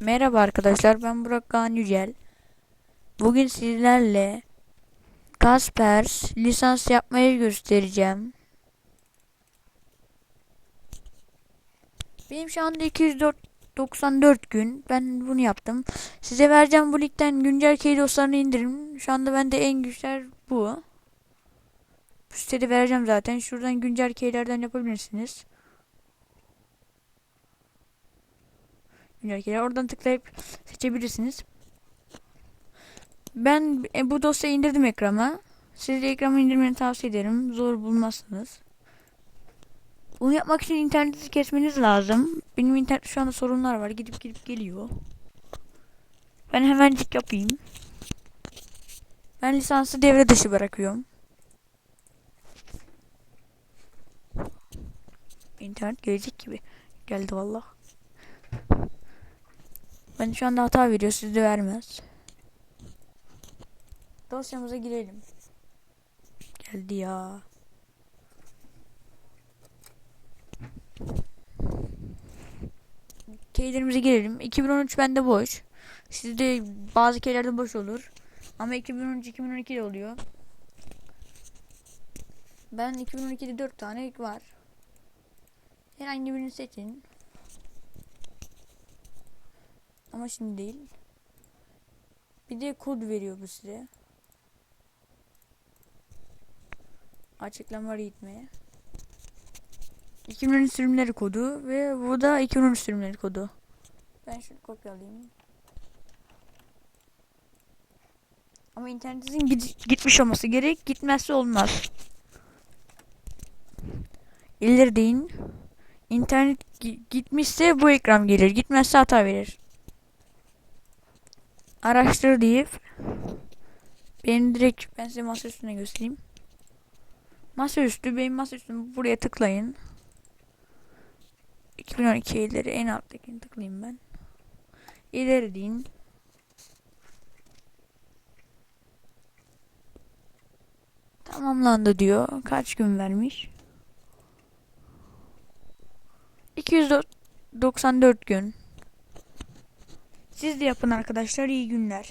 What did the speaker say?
Merhaba arkadaşlar ben Burak Kaan Yücel. Bugün sizlerle Kaspers lisans yapmayı göstereceğim. Benim şu anda 294 gün. Ben bunu yaptım. Size vereceğim bu ligden güncel key dosyalarını indirin. Şu anda bende en güçler bu. Bu vereceğim zaten. Şuradan güncel keylerden yapabilirsiniz. Keyler. Oradan tıklayıp seçebilirsiniz. Ben e, bu dosyayı indirdim ekrana. Siz de ekranı indirmeni tavsiye ederim. Zor bulmazsınız. Bunu yapmak için interneti kesmeniz lazım. Benim internet şu anda sorunlar var. Gidip gidip geliyor. Ben hemencik yapayım. Ben lisansı devre dışı bırakıyorum. İnternet gelecek gibi. Geldi valla. Ben şu anda hata veriyor. Sizde vermez. Dosyamıza girelim. Geldi ya. Keylerimize girelim. 2013 bende boş. Sizde bazı keylerde boş olur. Ama 2013-2012 de oluyor. Ben 2012'de 4 tane var. Herhangi birini seçin. Ama şimdi değil. Bir de kod veriyor bu size. Açıklama gitmeye. 2013 sürümleri kodu ve bu da 2013 sürümleri kodu. Ben şunu kopyalayayım. Ama internetinizin gid- gitmiş olması gerek. Gitmezse olmaz. İleri deyin. İnternet gi- gitmişse bu ekran gelir. Gitmezse hata verir. Araştır deyip benim direkt ben size masa üstüne göstereyim. Masaüstü benim masaüstüm buraya tıklayın. 2012 ileri en alttakini tıklayayım ben. İleri deyin. Tamamlandı diyor. Kaç gün vermiş? 294 gün. Siz de yapın arkadaşlar. İyi günler.